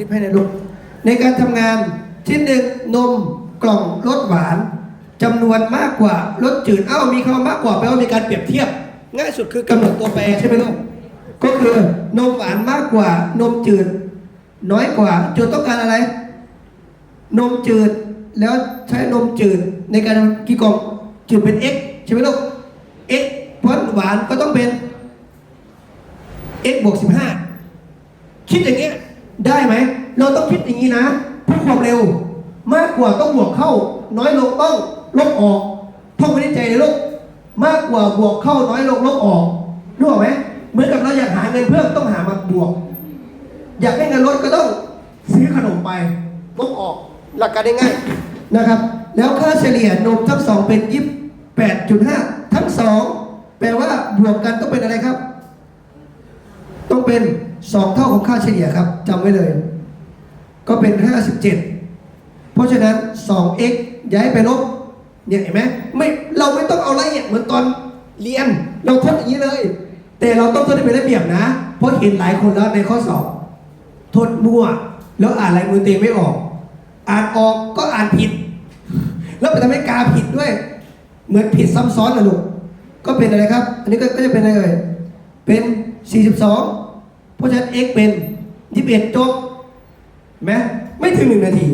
ลิปให้ในอยลูก ในการทำงานที่หนึ่งนมกล่องรสหวานจำนวนมากกว่ารสจืดเอ้ามีคำว่ามากกว่าแปลว่ามีการเปรียบเทียบ ง่ายสุดคือกำหนดตัวแปรใช่ไหมลูกก็คือนมหวานมากกว่านมจืด น้อยกว่าโจทย์ต้องการอะไร นมจืดแล้วใช้นมจืดในการทำกี่กล่องจืดเป็น x ใช่ไหมลูก x เพราะหวานก็ต้องเป็น x บวก15 คิดอย่างเงี้ย ได้ไหม เราต้องคิดอย่างนี้นะเพื่อความเร็ว มากกว่าต้องบวกเข้า น้อยลงต้องลบออกท่องไว้ในใจเลยลูกมากกว่าบวกเข้าน้อยลงลบออกรู้ไหมเหมือนกับเราอยากหาเงินเพิ่มต้องหามาบวก อยากให้เงินลดก็ต้องซื้อขนมไปลบออกหลักการง่ายๆนะครับ แล้วค่าเฉลี่ยนมทั้งสองเป็นยี่สิบแปดจุดห้าทั้งสองแปลว่าบวกกันต้องเป็นอะไรครับ ต้องเป็น 2เท่าของค่าเฉลี่ยครับจำไว้เลย ก็เป็น 57 เพราะฉะนั้น 2x ย้ายไปลบเนี่ยเห็นไหมไม่เราไม่ต้องเอาละเอียดเหมือนตอนเรียน เราทดอย่างนี้เลย แต่เราต้องทดให้เป็นระเบียบนะ เพราะเห็นหลายคนแล้วในข้อสอบทดมั่ว แล้วอ่านลายมือเตวเองไม่ออก อ่านออกก็อ่านผิด แล้วไปทำให้กาผิดด้วย เหมือนผิดซ้ำซ้อนนะลูกก็เป็นอะไรครับ อันนี้ก็จะเป็นอะไรเอ่ยเป็น 42 เพราะฉะนั้น x เป็น 21จบไหมไม่ถึง 1 นาที